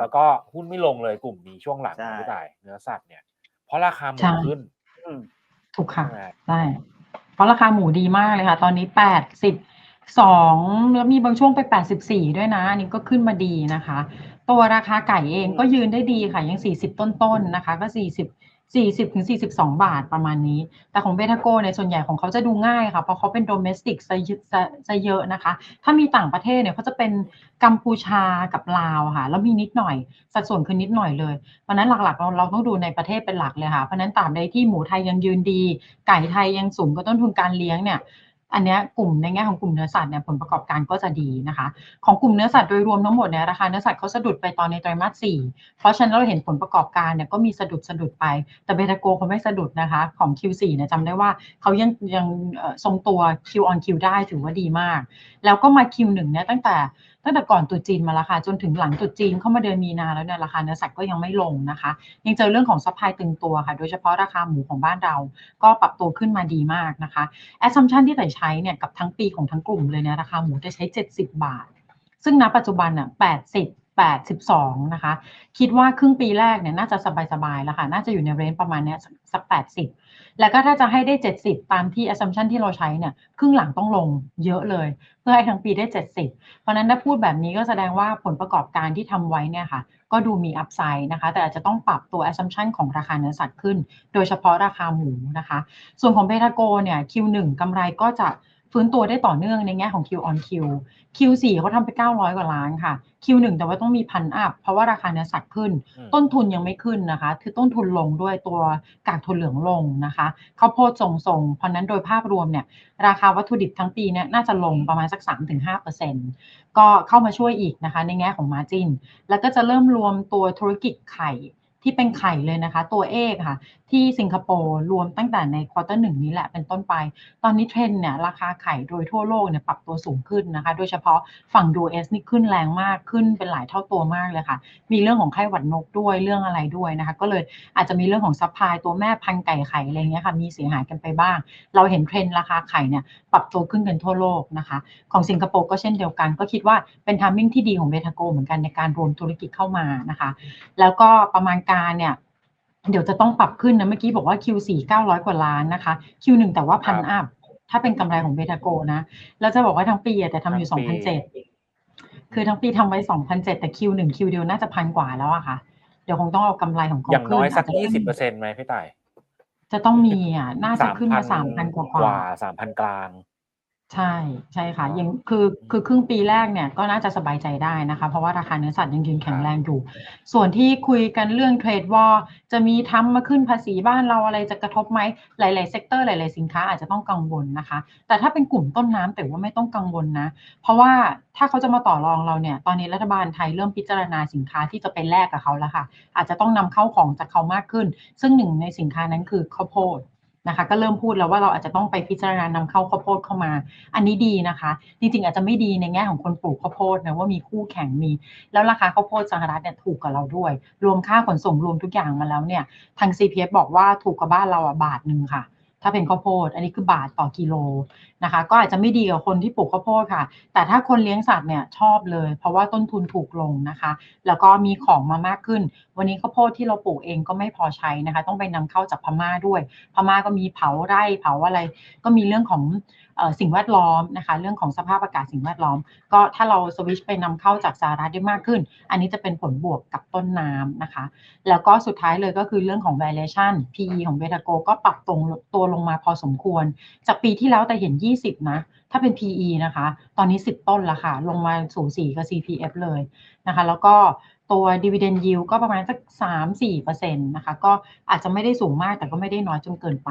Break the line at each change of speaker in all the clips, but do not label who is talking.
ครับ
แล้วก็หุ้นไม่ลงเลยกลุ่มนี้ช่วงหลัง
ใช่
พี่ต่ายเนื้อสัตว์เนี่ย เพราะราคาหมู
ใช่
ขึ้น
อืม
ถูกค่ะ
ใช่ไหม
ใช่เพราะราคาหมูดีมากเลยค่ะ ตอนนี้แปดสิบสองแล้วมีบางช่วงไปแปดสิบสี่ด้วยนะอันนี้ก็ขึ้นมาดีนะคะ ตัวราคาไก่เองก็ยืนได้ดีค่ะยังสี่สิบต้นๆนะคะ ก็สี่สิบ สี่สิบถึงสี่สิบสองบาทประมาณนี้ แต่ของเบทาโกในส่วนใหญ่ของเขาจะดูง่ายค่ะเพราะเขาเป็นโดเมสติกซะเยอะนะคะ ถ้ามีต่างประเทศเนี่ยเขาจะเป็นกัมพูชากับลาวค่ะ แล้วมีนิดหน่อย สัดส่วนคือนิดหน่อยเลยเพราะนั้นหลักๆเราเราต้องดูในประเทศเป็นหลักเลยค่ะเพราะนั้นตามใดที่หมูไทยยังยืนดี ไก่ไทยยังสูงก็ต้นทุนการเลี้ยงเนี่ย อันนี้กลุ่มในแง่ของกลุ่มเนื้อสัตว์เนี่ยผลประกอบการก็จะดีนะคะ ของกลุ่มเนื้อสัตว์โดยรวมทั้งหมดเนี่ยราคาเนื้อสัตว์เขาสะดุดไปตอนในไตรมาสสี่เพราะฉะนั้นเราเห็นผลประกอบการเนี่ยก็มีสะดุดสะดุดไป แต่เบทาโกเขาไม่สะดุดนะคะของ Q4 เนี่ยจำได้ว่าเขายังยังทรงตัว Q on Q ได้ถือว่าดีมาก แล้วก็มา Q1 เนี่ยตั้งแต่ ตั้งแต่ก่อนตุจีนมาแล้วค่ะ จนถึงหลังตุจีนเข้ามาเดือนมีนาแล้วเนี่ยราคาเนื้อสัตว์ก็ยังไม่ลงนะคะ ยังเจอเรื่องของซัพพลายตึงตัวค่ะ โดยเฉพาะราคาหมูของบ้านเรา ก็ปรับตัวขึ้นมาดีมากนะคะ assumption ที่แต่ใช้เนี่ยกับทั้งปีของทั้งกลุ่มเลยเนี่ยราคาหมูจะใช้ 70 บาท ซึ่งณปัจจุบันอะ80 82 นะคะ คิดว่าครึ่งปีแรกเนี่ยน่าจะสบายๆแล้วค่ะ น่าจะอยู่ในเรนจ์ประมาณเนี้ยสัก 80 แล้วก็ถ้าจะให้ได้ 70 ตามที่ assumption ที่เราใช้เนี่ยครึ่งหลังต้องลงเยอะเลย เพื่อให้ทั้งปีได้ 70 เพราะฉะนั้นถ้าพูดแบบนี้ก็แสดงว่าผลประกอบการที่ทำไว้เนี่ยค่ะ ก็ดูมีอัพไซด์นะคะ แต่อาจจะต้องปรับตัว assumption ของราคาเนื้อสัตว์ขึ้น โดยเฉพาะราคาหมูนะคะ ส่วนของเบทาโกเนี่ย Q1 กำไรก็จะ ฟื้นตัวได้ต่อเนื่องในแง่ของ Q on Q Q4 เขาทำไป 900 กว่าล้านค่ะ Q1 แต่ว่าต้องมีพันอัพเพราะว่าราคาเนื้อสัตว์ขึ้น
อืม
ต้นทุนยังไม่ขึ้นนะคะ คือต้นทุนลงด้วยตัวกากทุนเหลืองลงนะคะข้าวโพดทรงๆเพราะฉะนั้นโดยภาพรวมเนี่ยราคาวัตถุดิบทั้งปีเนี่ยน่าจะลงประมาณสัก 3-5%ก็เข้ามาช่วยอีกนะคะ ในแง่ของ Margin แล้วก็จะเริ่มรวมตัวธุรกิจไข่ที่เป็นไข่เลยนะคะ ตัวเอกค่ะ ที่สิงคโปร์รวมตั้งแต่ในควอเตอร์หนึ่งนี้แหละเป็นต้นไป ตอนนี้เทรนเนี่ยราคาไข่โดยทั่วโลกเนี่ยปรับตัวสูงขึ้นนะคะ โดยเฉพาะฝั่ง US นี่ขึ้นแรงมากขึ้นเป็นหลายเท่าตัวมากเลยค่ะ มีเรื่องของไข้หวัดนกด้วยเรื่องอะไรด้วยนะคะ ก็เลยอาจจะมีเรื่องของซัพพลายตัวแม่พันไก่ไข่อะไรเงี้ยค่ะมีเสียหายกันไปบ้าง เราเห็นเทรนราคาไข่เนี่ยปรับตัวขึ้นกันทั่วโลกนะคะ ของสิงคโปร์ก็เช่นเดียวกัน ก็คิดว่าเป็นทามมิ่งที่ดีของเบทาโกเหมือนกันในการรวมธุรกิจเข้ามานะคะ แล้วก็ประมาณการเนี่ย เดี๋ยวจะต้องปรับขึ้นนะ เมื่อกี้บอกว่า Q4 900 กว่าล้านนะคะ Q1 แต่ว่าพันอัพ ถ้าเป็นกำไรของเบทาโกนะ แล้วจะบอกว่าทั้งปีอะแต่ทำอยู่
ทั้งปี
2,007 คือทั้งปีทำไว้ 2,007 แต่ Q1 Q เดียวน่าจะพันกว่าแล้วอะค่ะ เดี๋ยวคงต้องเอากำไรของเขา
อย่างน้อย
ขึ้
สักา
จจะ
ยี่สิบเปอร์เซ็นต์ไหมพี่ต่าย
จะต้องมีอะ น่าจะขึ้นมา 3,000 กว่าก
ก
ว่า
ว่าสามพันกลาง
ใช่ใช่ค่ะยังคือคือครึ่งปีแรกเนี่ยก็น่าจะสบายใจได้นะคะ เพราะว่าราคาเนื้อสัตว์ยังยืนแข็งแรงอยู่ ส่วนที่คุยกันเรื่องเทรดวอร์จะมีทำมาขึ้นภาษีบ้านเราอะไรจะกระทบไหมหลาย ๆ เซกเตอร์หลาย ๆ สินค้าอาจจะต้องกังวลนะคะ แต่ถ้าเป็นกลุ่มต้นน้ำแต่ว่าไม่ต้องกังวลนะ เพราะว่าถ้าเขาจะมาต่อรองเราเนี่ย ตอนนี้รัฐบาลไทยเริ่มพิจารณาสินค้าที่จะไปแลกกับเขาแล้วค่ะ อาจจะต้องนำเข้าของจากเขามากขึ้น ซึ่งหนึ่งในสินค้านั้นคือข้าวโพด นะคะ ก็เริ่มพูดแล้วว่าเราอาจจะต้องไปพิจารณานำเข้าข้าวโพดเข้ามา อันนี้ดีนะคะ จริงๆ อาจจะไม่ดีในแง่ของคนปลูกข้าวโพดนะว่ามีคู่แข่งมี แล้วราคาข้าวโพดสหรัฐเนี่ยถูกกับเราด้วย รวมค่าขนส่งรวมทุกอย่างมาแล้วเนี่ยทาง CPF บอกว่าถูกกับบ้านเราอะบาทหนึ่งค่ะ ถ้าเป็นข้าวโพด อันนี้คือบาทต่อกิโลนะคะ ก็อาจจะไม่ดีกับคนที่ปลูกข้าวโพดค่ะ แต่ถ้าคนเลี้ยงสัตว์เนี่ยชอบเลย เพราะว่าต้นทุนถูกลงนะคะ แล้วก็มีของมามากขึ้น วันนี้ข้าวโพดที่เราปลูกเองก็ไม่พอใช้นะคะ ต้องไปนำเข้าจากพม่าด้วย พม่าก็มีเผาไร่เผาอะไร ก็มีเรื่องของสิ่งแวดล้อมนะคะ เรื่องของสภาพอากาศสิ่งแวดล้อม ก็ถ้าเราสวิชไปนำเข้าจากสหรัฐได้มากขึ้น อันนี้จะเป็นผลบวกกับต้นน้ำนะคะ แล้วก็สุดท้ายเลยก็คือเรื่องของ valuation PE ของเบทาโกก็ปรับตรงตัวลงมาพอสมควร จากปีที่แล้วแต่เห็น 20 นะ ถ้าเป็น PE นะคะ ตอนนี้ 10 ต้นละค่ะ ลงมาสูสีกับ CPF เลยนะคะ แล้วก็ตัว dividend yield ก็ประมาณสัก 3-4%นะคะ ก็อาจจะไม่ได้สูงมากแต่ก็ไม่ได้น้อยจนเกินไป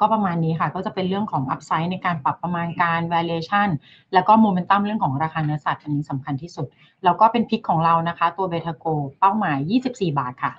ก็ประมาณนี้ค่ะ ก็จะเป็นเรื่องของ upside ในการปรับประมาณการ valuation แล้วก็ momentum เรื่องของราคาเนื้อสัตว์อันนี้สำคัญที่สุด แล้วก็เป็นพิกของเรานะคะ ตัวเบทาโกเป้าหมาย 24 บาทค่ะ